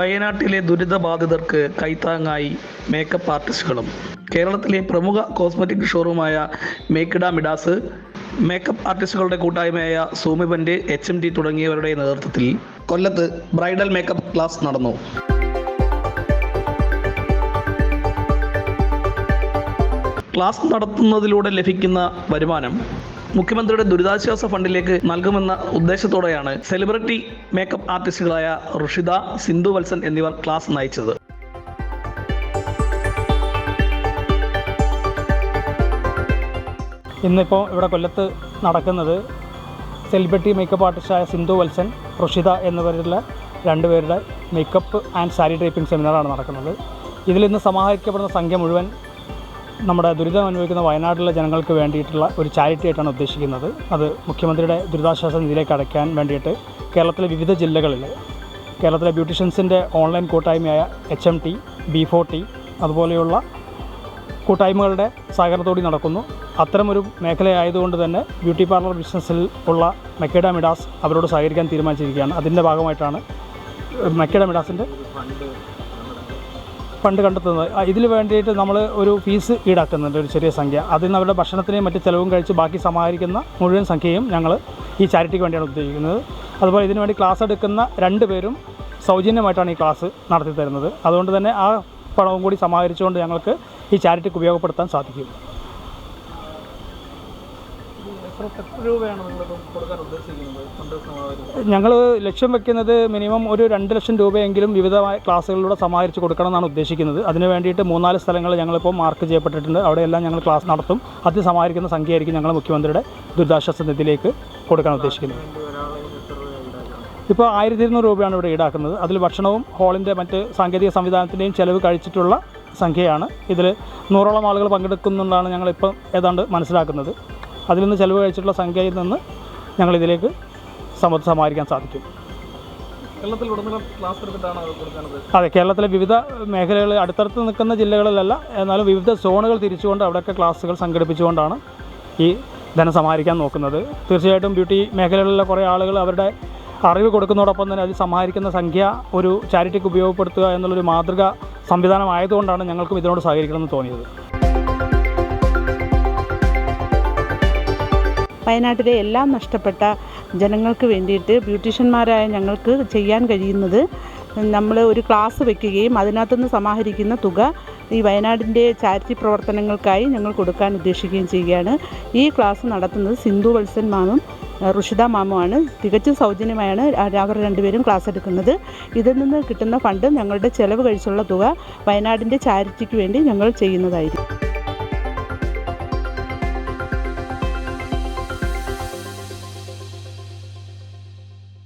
വയനാട്ടിലെ ദുരിതബാധിതർക്ക് കൈത്താങ്ങായി മേക്കപ്പ് ആർട്ടിസ്റ്റുകളും കേരളത്തിലെ പ്രമുഖ കോസ്മെറ്റിക് ഷോറൂമായ മേക്കിഡ മിഡാസ് മേക്കപ്പ് ആർട്ടിസ്റ്റുകളുടെ കൂട്ടായ്മയായ സൂമിബന്റെ എച്ച് എം ടി തുടങ്ങിയവരുടെ നേതൃത്വത്തിൽ കൊല്ലത്ത് ബ്രൈഡൽ മേക്കപ്പ് ക്ലാസ് നടന്നു. ക്ലാസ് നടത്തുന്നതിലൂടെ ലഭിക്കുന്ന വരുമാനം മുഖ്യമന്ത്രിയുടെ ദുരിതാശ്വാസ ഫണ്ടിലേക്ക് നൽകുമെന്ന ഉദ്ദേശത്തോടെയാണ് സെലിബ്രിറ്റി മേക്കപ്പ് ആർട്ടിസ്റ്റുകളായ ഋഷിത സിന്ധു വത്സൻ എന്നിവർ ക്ലാസ് നയിച്ചത്. ഇന്നിപ്പോൾ ഇവിടെ കൊല്ലത്ത് നടക്കുന്നത് സെലിബ്രിറ്റി മേക്കപ്പ് ആർട്ടിസ്റ്റായ സിന്ധു വത്സൻ റുഷിദ എന്നിവരുടെ രണ്ടുപേരുടെ മേക്കപ്പ് ആൻഡ് സാരി ഡ്രേപ്പിംഗ് സെമിനാറാണ് നടക്കുന്നത്. ഇതിൽ ഇന്ന് സമാഹരിക്കപ്പെടുന്ന സംഖ്യ മുഴുവൻ നമ്മുടെ ദുരിതം അനുഭവിക്കുന്ന വയനാട്ടിലെ ജനങ്ങൾക്ക് വേണ്ടിയിട്ടുള്ള ഒരു ചാരിറ്റി ആയിട്ടാണ് ഉദ്ദേശിക്കുന്നത്. അത് മുഖ്യമന്ത്രിയുടെ ദുരിതാശ്വാസ നിധിയിലേക്ക് അടയ്ക്കാൻ വേണ്ടിയിട്ട് കേരളത്തിലെ വിവിധ ജില്ലകളിൽ കേരളത്തിലെ ബ്യൂട്ടീഷ്യൻസിന്റെ ഓൺലൈൻ കൂട്ടായ്മയായ H M T B four T അതുപോലെയുള്ള കൂട്ടായ്മകളുടെ സഹകരണത്തോടെ നടക്കുന്നു. അത്തരമൊരു മേഖലയായതുകൊണ്ട് തന്നെ ബ്യൂട്ടി പാർലർ ബിസിനസ്സിൽ ഉള്ള മെക്കേഡ മിഡാസ് അവരോട് സഹകരിക്കാൻ തീരുമാനിച്ചിരിക്കുകയാണ്. അതിന്റെ ഭാഗമായിട്ടാണ് മെക്കേഡ മിഡാസിന്റെ ഫണ്ട് കണ്ടെത്തുന്നത്. ഇതിന് വേണ്ടിയിട്ട് നമ്മൾ ഒരു ഫീസ് ഈടാക്കുന്നുണ്ട് ഒരു ചെറിയ സംഖ്യ. അതിൽ നിന്ന് അവരുടെ ഭക്ഷണത്തിനെയും മറ്റ് ചിലവും കഴിച്ച് ബാക്കി സമാഹരിക്കുന്ന മുഴുവൻ സംഖ്യയും ഞങ്ങൾ ഈ ചാരിറ്റിക്ക് വേണ്ടിയാണ് ഉദ്ദേശിക്കുന്നത്. അതുപോലെ ഇതിനു വേണ്ടി ക്ലാസ് എടുക്കുന്ന രണ്ട് പേരും സൗജന്യമായിട്ടാണ് ഈ ക്ലാസ് നടത്തി തരുന്നത് അതുകൊണ്ട് തന്നെ ആ പണവും കൂടി സമാഹരിച്ചുകൊണ്ട് ഞങ്ങൾക്ക് ഈ ചാരിറ്റിക്ക് ഉപയോഗപ്പെടുത്താൻ സാധിക്കും. ഞങ്ങൾ ലക്ഷ്യം വെക്കുന്നത് മിനിമം ഒരു രണ്ട് ലക്ഷം രൂപയെങ്കിലും വിവിധ ക്ലാസ്സുകളിലൂടെ സമാഹരിച്ച് കൊടുക്കണം എന്നാണ് ഉദ്ദേശിക്കുന്നത്. അതിന് വേണ്ടിയിട്ട് മൂന്നാൽ സ്ഥലങ്ങൾ ഞങ്ങളിപ്പോൾ മാർക്ക് ചെയ്യപ്പെട്ടിട്ടുണ്ട്. അവിടെയെല്ലാം ഞങ്ങൾ ക്ലാസ് നടത്തും. അത് സമാഹരിക്കുന്ന സംഖ്യയായിരിക്കും ഞങ്ങൾ മുഖ്യമന്ത്രിയുടെ ദുരിതാശ്വാസ നിധിയിലേക്ക് കൊടുക്കാൻ ഉദ്ദേശിക്കുന്നത്. ഇപ്പോൾ ആയിരത്തി ഇരുന്നൂറ് രൂപയാണ് ഇവിടെ ഈടാക്കുന്നത്. അതിൽ ഭക്ഷണവും ഹോളിന്റെ മറ്റ് സാങ്കേതിക സംവിധാനത്തിന്റെയും ചിലവ് കഴിച്ചിട്ടുള്ള സംഖ്യയാണ് ഇതിൽ നൂറോളം ആളുകൾ പങ്കെടുക്കുന്നുണ്ടാണ് ഞങ്ങളിപ്പം ഏതാണ്ട് മനസ്സിലാക്കുന്നത്. അതിൽ നിന്ന് ചിലവ് കഴിച്ചിട്ടുള്ള സംഖ്യയിൽ നിന്ന് ഞങ്ങളിതിലേക്ക് സമ്പത്ത് സമാഹരിക്കാൻ സാധിക്കും. അതെ കേരളത്തിലെ വിവിധ മേഖലകൾ അടുത്തടുത്ത് നിൽക്കുന്ന ജില്ലകളിലല്ല എന്നാലും വിവിധ സോണുകൾ തിരിച്ചുകൊണ്ട് അവിടെയൊക്കെ ക്ലാസ്സുകൾ സംഘടിപ്പിച്ചുകൊണ്ടാണ് ഈ ധനം സമാഹരിക്കാൻ നോക്കുന്നത്. തീർച്ചയായിട്ടും ബ്യൂട്ടി മേഖലകളിലെ കുറേ ആളുകൾ അവരുടെ അറിവ് കൊടുക്കുന്നതോടൊപ്പം തന്നെ അത് സമാഹരിക്കുന്ന സംഖ്യ ഒരു ചാരിറ്റിക്ക് ഉപയോഗപ്പെടുത്തുക എന്നുള്ളൊരു മാതൃക സംവിധാനമായതുകൊണ്ടാണ് ഞങ്ങൾക്കും ഇതിനോട് സഹകരിക്കണമെന്ന് തോന്നിയത്. വയനാട്ടിലെ എല്ലാം നഷ്ടപ്പെട്ട ജനങ്ങൾക്ക് വേണ്ടിയിട്ട് ബ്യൂട്ടീഷ്യന്മാരായ ഞങ്ങൾക്ക് ചെയ്യാൻ കഴിയുന്നത് നമ്മൾ ഒരു ക്ലാസ് വയ്ക്കുകയും അതിനകത്തുനിന്ന് സമാഹരിക്കുന്ന തുക ഈ വയനാടിന്റെ ചാരിറ്റി പ്രവർത്തനങ്ങൾക്കായി ഞങ്ങൾ കൊടുക്കാൻ ഉദ്ദേശിക്കുകയും ചെയ്യുകയാണ്. ഈ ക്ലാസ് നടത്തുന്നത് സിന്ധു വത്സൻ മാമും റുഷിത മാമുമാണ്. തികച്ചും സൗജന്യമായാണ് അവർ രണ്ടുപേരും ക്ലാസ് എടുക്കുന്നത്. ഇതിൽ നിന്ന് കിട്ടുന്ന ഫണ്ട് ഞങ്ങളുടെ ചെലവ് കഴിച്ചുള്ള തുക വയനാടിന്റെ ചാരിറ്റിക്ക് വേണ്ടി ഞങ്ങൾ ചെയ്യുന്നതായിരിക്കും.